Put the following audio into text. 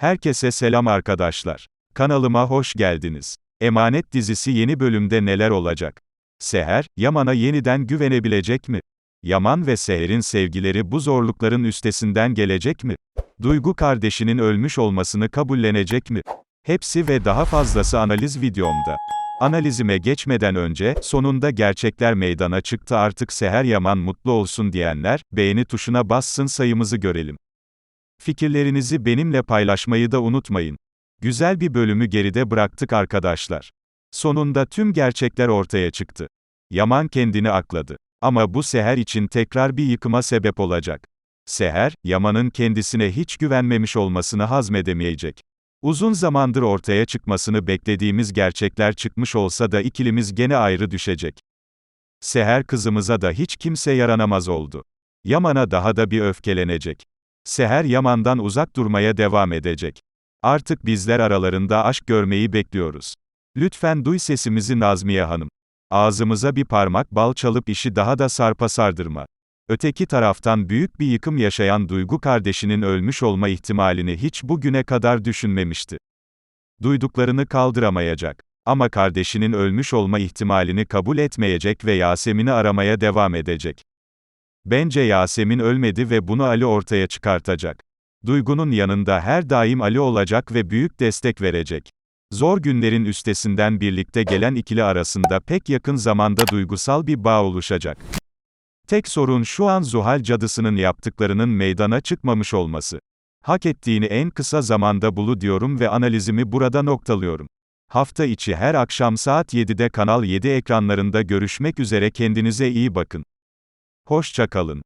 Herkese selam arkadaşlar. Kanalıma hoş geldiniz. Emanet dizisi yeni bölümde neler olacak? Seher, Yaman'a yeniden güvenebilecek mi? Yaman ve Seher'in sevgileri bu zorlukların üstesinden gelecek mi? Duygu kardeşinin ölmüş olmasını kabullenecek mi? Hepsi ve daha fazlası analiz videomda. Analizime geçmeden önce, sonunda gerçekler meydana çıktı artık Seher Yaman mutlu olsun diyenler, beğeni tuşuna bassın sayımızı görelim. Fikirlerinizi benimle paylaşmayı da unutmayın. Güzel bir bölümü geride bıraktık arkadaşlar. Sonunda tüm gerçekler ortaya çıktı. Yaman kendini akladı. Ama bu Seher için tekrar bir yıkıma sebep olacak. Seher, Yaman'ın kendisine hiç güvenmemiş olmasını hazmedemeyecek. Uzun zamandır ortaya çıkmasını beklediğimiz gerçekler çıkmış olsa da ikilimiz gene ayrı düşecek. Seher kızımıza da hiç kimse yaranamaz oldu. Yaman'a daha da bir öfkelenecek. Seher Yaman'dan uzak durmaya devam edecek. Artık bizler aralarında aşk görmeyi bekliyoruz. Lütfen duy sesimizi Nazmiye Hanım. Ağzımıza bir parmak bal çalıp işi daha da sarpa sardırma. Öteki taraftan büyük bir yıkım yaşayan Duygu kardeşinin ölmüş olma ihtimalini hiç bugüne kadar düşünmemişti. Duyduklarını kaldıramayacak. Ama kardeşinin ölmüş olma ihtimalini kabul etmeyecek ve Yasemin'i aramaya devam edecek. Bence Yasemin ölmedi ve bunu Ali ortaya çıkartacak. Duygu'nun yanında her daim Ali olacak ve büyük destek verecek. Zor günlerin üstesinden birlikte gelen ikili arasında pek yakın zamanda duygusal bir bağ oluşacak. Tek sorun şu an Zuhal cadısının yaptıklarının meydana çıkmamış olması. Hak ettiğini en kısa zamanda bulu diyorum ve analizimi burada noktalıyorum. Hafta içi her akşam saat 7'de Kanal 7 ekranlarında görüşmek üzere kendinize iyi bakın. Hoşça kalın.